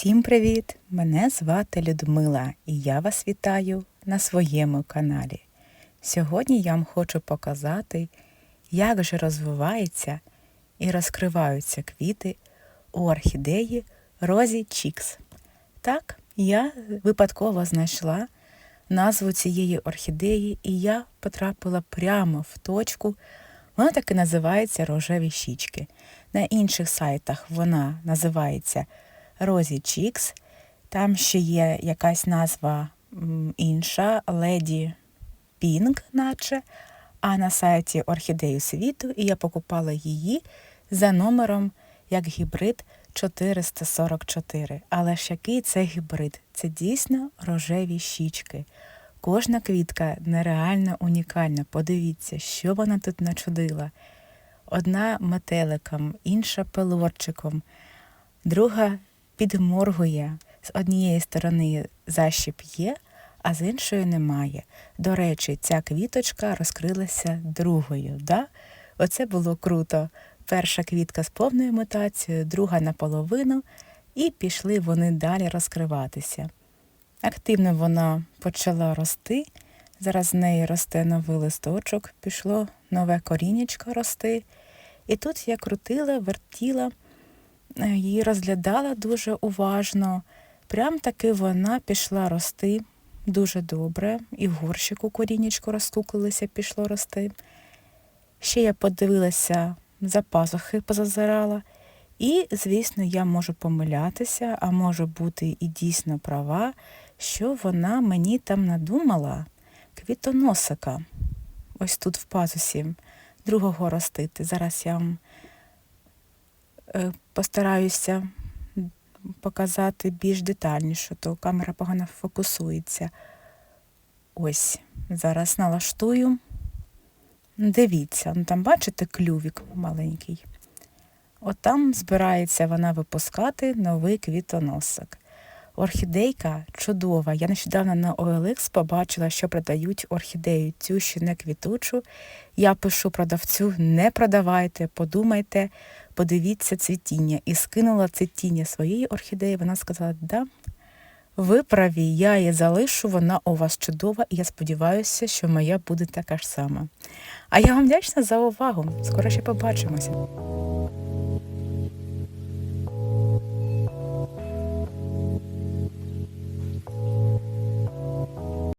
Всім привіт! Мене звати Людмила і я вас вітаю на своєму каналі. Сьогодні я вам хочу показати, як же розвиваються і розкриваються квіти у орхідеї Розі Чікс. Так, я випадково знайшла назву цієї орхідеї, і я потрапила прямо в точку. Вона так і називається рожеві щічки. На інших сайтах вона називається Розі Чікс. Там ще є якась назва інша, Леді Пінк, наче. А на сайті Орхідею світу і я покупала її за номером як гібрид 444. Але ж який це гібрид? Це дійсно рожеві щічки. Кожна квітка нереально унікальна. Подивіться, що вона тут начудила. Одна метеликом, інша пелорчиком, друга підморгує. З однієї сторони защіп є, а з іншої немає. До речі, ця квіточка розкрилася другою. Да? Оце було круто. Перша квітка з повною мутацією, друга наполовину, і пішли вони далі розкриватися. Активно вона почала рости. Зараз з неї росте новий листочок, пішло нове корінечко рости. І тут я крутила, вертіла, її розглядала дуже уважно. Прям таки вона пішла рости дуже добре. І в горщику корінечко розстукалося, пішло рости. Ще я подивилася за пазухи, позазирала. І, звісно, я можу помилятися, а можу бути і дійсно права, що вона мені там надумала квітоносика. Ось тут в пазусі другого ростити. Зараз я вам е, постараюся показати більш детальніше, то камера погано фокусується. Ось, зараз налаштую. Дивіться, ну там бачите клювік маленький. Отам збирається вона випускати новий квітоносик. Орхідейка чудова. Я нещодавно на OLX побачила, що продають орхідею цю ще не квітучу. Я пишу продавцю, не продавайте, подумайте, подивіться цвітіння. І скинула цвітіння своєї орхідеї. Вона сказала, да, ви праві, я її залишу, вона у вас чудова, і я сподіваюся, що моя буде така ж сама. А я вам вдячна за увагу. Скоро ще побачимося.